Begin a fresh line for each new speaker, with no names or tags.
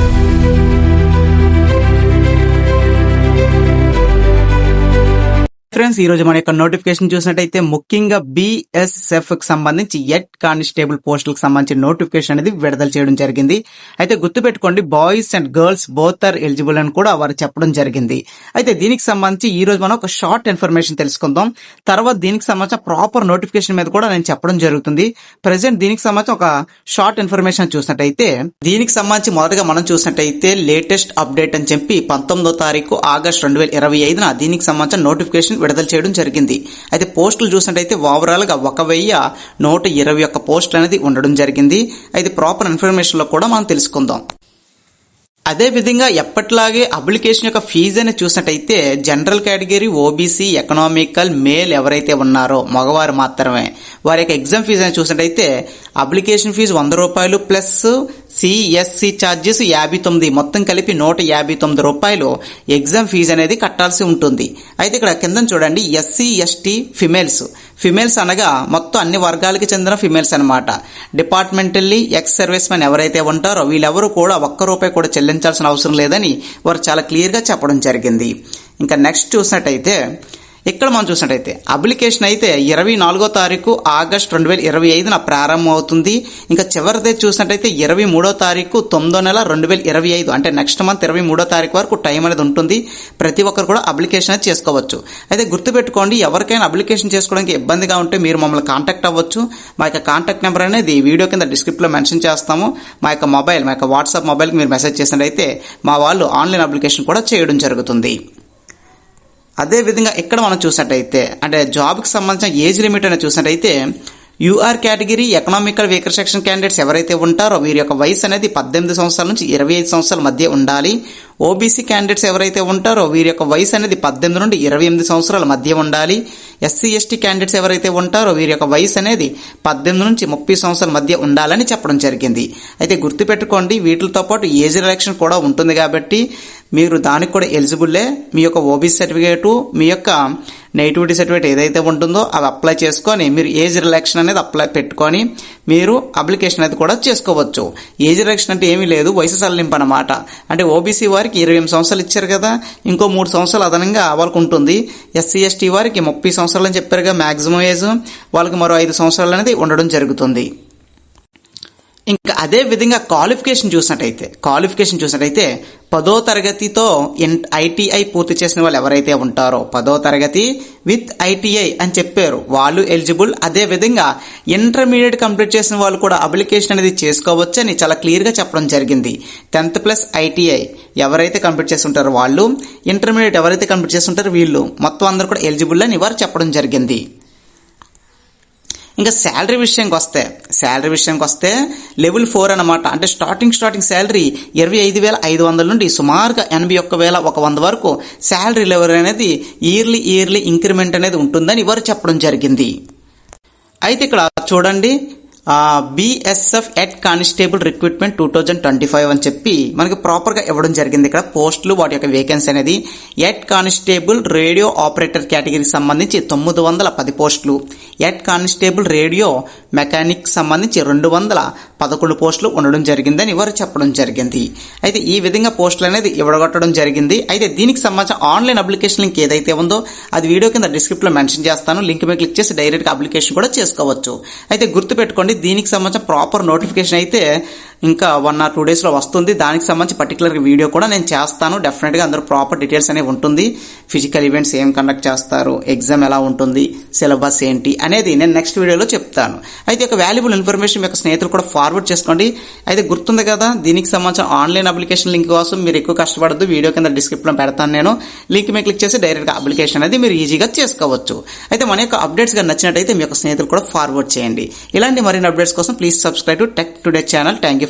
Thank you. Friends ఈ రోజు మన యొక్క నోటిఫికేషన్ చూసినట్టయితే ముఖ్యంగా బిఎస్ఎఫ్కి సంబంధించి ఎట్ కానిస్టేబుల్ పోస్టులకు సంబంధించిన నోటిఫికేషన్ అనేది విడుదల చేయడం జరిగింది. అయితే గుర్తుపెట్టుకోండి boys and girls both are eligible అని కూడా వారు చెప్పడం జరిగింది. అయితే దీనికి సంబంధించి ఈ రోజు మనం ఒక షార్ట్ ఇన్ఫర్మేషన్ తెలుసుకుందాం. తర్వాత దీనికి సంబంధించిన ప్రాపర్ నోటిఫికేషన్ మీద కూడా నేను చెప్పడం జరుగుతుంది. ప్రెసెంట్ దీనికి సంబంధించి ఒక షార్ట్ ఇన్ఫర్మేషన్ చూసినట్టయితే దీనికి సంబంధించి మొదటగా మనం చూసినట్టయితే లేటెస్ట్ అప్డేట్ అని చెప్పి పంతొమ్మిదో తారీఖు ఆగస్ట్ రెండు వేల ఇరవై ఐదున దీనికి సంబంధించిన నోటిఫికేషన్ విడుదల చేయడం జరిగింది. అయితే పోస్టులు చూసినట్టయితే ఓవరాల్గా ఒక వెయ్యి నూట ఇరవై ఒక్క పోస్టులు అనేది ఉండడం జరిగింది. అయితే ప్రాపర్ ఇన్ఫర్మేషన్లో కూడా మనం తెలుసుకుందాం. అదే విధంగా ఎప్పట్లాగే అప్లికేషన్ యొక్క ఫీజు అని చూసినట్టయితే general category OBC economical male ఎవరైతే ఉన్నారో మగవారు మాత్రమే వారి యొక్క ఎగ్జామ్ ఫీజు అని చూసినట్టయితే అప్లికేషన్ ఫీజు వంద రూపాయలు ప్లస్ సిఎస్సి ఛార్జెస్ యాభై తొమ్మిది. మొత్తం కలిపి నూట యాభై తొమ్మిది రూపాయలు ఎగ్జామ్ ఫీజు అనేది కట్టాల్సి ఉంటుంది. అయితే ఇక్కడ కింద చూడండి ఎస్సీ ఎస్టీ ఫిమేల్స్. ఫిమేల్స్ అనగా మొత్తం అన్ని వర్గాలకి చెందిన ఫిమేల్స్ అనమాట డిపార్ట్మెంటల్లీ ఎక్స్ సర్వీస్ మెన్ ఎవరైతే ఉంటారో వీళ్ళెవరూ కూడా ఒక్క రూపాయి కూడా చెల్లించాల్సిన అవసరం లేదని వారు చాలా క్లియర్గా చెప్పడం జరిగింది. ఇంకా నెక్స్ట్ చూసినట్టయితే ఇక్కడ మనం చూసినట్టయితే అప్లికేషన్ అయితే ఇరవై నాలుగో తారీఖు ఆగస్ట్ రెండు వేల ఇరవై ఐదున ప్రారంభం అవుతుంది. ఇంకా చివరిదే చూసినట్టయితే ఇరవై మూడో తారీఖు తొమ్మిదో నెల రెండు వేల ఇరవై ఐదు అంటే నెక్స్ట్ మంత్ ఇరవై మూడో తారీఖు వరకు టైం అనేది ఉంటుంది. ప్రతి ఒక్కరు కూడా అప్లికేషన్ అనేది చేసుకోవచ్చు. అయితే గుర్తుపెట్టుకోండి ఎవరికైనా అప్లికేషన్ చేసుకోవడానికి ఇబ్బందిగా ఉంటే మీరు మమ్మల్ని కాంటాక్ట్ అవ్వచ్చు. మా యొక్క కాంటాక్ట్ నెంబర్ అనేది వీడియో కింద డిస్క్రిప్ట్లో మెన్షన్ చేస్తాము. మా యొక్క మొబైల్ మా యొక్క వాట్సాప్ మొబైల్కి మీరు మెసేజ్ చేసినట్టయితే మా వాళ్ళు ఆన్లైన్ అప్లికేషన్ కూడా చేయడం జరుగుతుంది. అదే విధంగా ఇక్కడ మనం చూసినట్టయితే అంటే జాబ్కి సంబంధించిన ఏజ్ లిమిట్ అనేది చూసినట్టయితే UR category economical weaker section candidates ఎవరైతే ఉంటారో వీరి యొక్క వయసు అనేది పద్దెనిమిది సంవత్సరాల నుంచి ఇరవై ఐదు సంవత్సరాల మధ్య ఉండాలి. ఓబీసీ క్యాండిడేట్స్ ఎవరైతే ఉంటారో వీరి యొక్క వయసు అనేది పద్దెనిమిది నుండి ఇరవై ఎనిమిది సంవత్సరాల మధ్య ఉండాలి. ఎస్సీ ఎస్టీ క్యాండిడేట్స్ ఎవరైతే ఉంటారో వీరి యొక్క వయసు అనేది పద్దెనిమిది నుంచి ముప్పై సంవత్సరాల మధ్య ఉండాలని చెప్పడం జరిగింది. అయితే గుర్తుపెట్టుకోండి వీటితో పాటు ఏజ్ రిలాక్షన్ కూడా ఉంటుంది కాబట్టి మీరు దానికి కూడా ఎలిజిబుల్లే. మీ యొక్క ఓబీసీ సర్టిఫికేటు మీ యొక్క నెగిటివిటీ సర్టిఫికేట్ ఏదైతే ఉంటుందో అది అప్లై చేసుకొని మీరు ఏజ్ రిలాక్షన్ అనేది అప్లై పెట్టుకొని మీరు అప్లికేషన్ అనేది కూడా చేసుకోవచ్చు. ఏజ్ రిలాక్షన్ అంటే ఏమీ లేదు వయసు సడలింపు అనమాట అంటే ఓబీసీ వారికి ఇరవై ఎనిమిది సంవత్సరాలు ఇచ్చారు కదా ఇంకో మూడు సంవత్సరాలు అదనంగా వాళ్ళకు ఉంటుంది. ఎస్సీ ఎస్టీ వారికి ముప్పై సంవత్సరాలు అని చెప్పారుగా మ్యాక్సిమం ఏజ్ వాళ్ళకి మరో ఐదు సంవత్సరాలు అనేది ఉండడం జరుగుతుంది. ఇంకా అదే విధంగా క్వాలిఫికేషన్ చూసినట్టయితే క్వాలిఫికేషన్ చూసినట్టయితే పదో తరగతితో ఐటీఐ పూర్తి చేసిన వాళ్ళు ఎవరైతే ఉంటారో పదో తరగతి విత్ ఐటీఐ అని చెప్పారు. వాళ్ళు ఎలిజిబుల్. అదే విధంగా ఇంటర్మీడియట్ కంప్లీట్ చేసిన వాళ్ళు కూడా అప్లికేషన్ అనేది చేసుకోవచ్చు అని చాలా క్లియర్గా చెప్పడం జరిగింది. టెన్త్ ప్లస్ ఐటీఐ ఎవరైతే కంప్లీట్ చేస్తుంటారో వాళ్ళు ఇంటర్మీడియట్ ఎవరైతే కంప్లీట్ చేస్తుంటారో వీళ్ళు మొత్తం అందరూ కూడా ఎలిజిబుల్ అని వారు చెప్పడం జరిగింది. ఇంకా శాలరీ విషయానికి వస్తే శాలరీ విషయానికి వస్తే లెవెల్ ఫోర్ అనమాట అంటే స్టార్టింగ్ స్టార్టింగ్ శాలరీ ఇరవై ఐదు వేల ఐదు వందల నుండి సుమారుగా ఎనభై ఒక్క వేల ఒక వంద వరకు శాలరీ లెవెల్ అనేది ఇయర్లీ ఇయర్లీ ఇంక్రిమెంట్ అనేది ఉంటుందని వారు చెప్పడం జరిగింది. అయితే ఇక్కడ చూడండి BSF at constable recruitment two thousand twenty five అని చెప్పి మనకి ప్రాపర్గా ఇవ్వడం జరిగింది ఇక్కడ. పోస్టులు వాటి యొక్క వేకెన్సీ అనేది ఎట్ కానిస్టేబుల్ రేడియో ఆపరేటర్ కేటగిరీకి సంబంధించి తొమ్మిది వందల పది పోస్టులు ఎట్ కానిస్టేబుల్ రేడియో మెకానిక్ సంబంధించి రెండు వందల పదకొండు పోస్టులు ఉండడం జరిగిందని వారు చెప్పడం జరిగింది. అయితే ఈ విధంగా పోస్టులు అనేది ఇవ్వగొట్టడం జరిగింది. అయితే దీనికి సంబంధించిన ఆన్లైన్ అప్లికేషన్ లింక్ ఏదైతే ఉందో అది వీడియో కింద డిస్క్రిప్ట్లో మెన్షన్ చేస్తాను. లింక్ మీద క్లిక్ చేసి డైరెక్ట్గా అప్లికేషన్ కూడా చేసుకోవచ్చు. అయితే గుర్తుపెట్టుకోండి దీనికి సంబంధించిన ప్రాపర్ నోటిఫికేషన్ అయితే ఇంకా వన్ ఆర్ టూ డేస్లో వస్తుంది. దానికి సంబంధించి పర్టికులర్ వీడియో కూడా నేను చేస్తాను. డెఫినెట్గా అందరూ ప్రాపర్ డీటెయిల్స్ అనేవి ఉంటుంది. ఫిజికల్ ఈవెంట్స్ ఏం కండక్ట్ చేస్తారు? ఎగ్జామ్ ఎలా ఉంటుంది? సిలబస్ ఏంటి? అనేది నేను నెక్స్ట్ వీడియోలో చెప్తాను. అయితే ఒక వాల్యుబుల్ ఇన్ఫర్మేషన్ మీకు స్నేహితులు కూడా ఫార్వర్డ్ చేసుకోండి. అయితే గుర్తుంది కదా దీనికి సంబంధించిన ఆన్లైన్ అప్లికేషన్ లింక్ కోసం మీరు ఎక్కువ కష్టపడద్దు. వీడియో కింద డిస్క్రిప్షన్లో పెడతాను నేను. లింక్ మీద క్లిక్ చేసి డైరెక్ట్గా అప్లికేషన్ అనేది మీరు ఈజీగా చేసుకోవచ్చు. అయితే మన యొక్క అప్డేట్స్గా నచ్చినట్టయితే మీ యొక్క స్నేహితులు కూడా ఫార్వర్డ్ చేయండి. ఇలాంటి మరిన్ని అప్డేట్స్ కోసం please subscribe to Tech Today channel thank you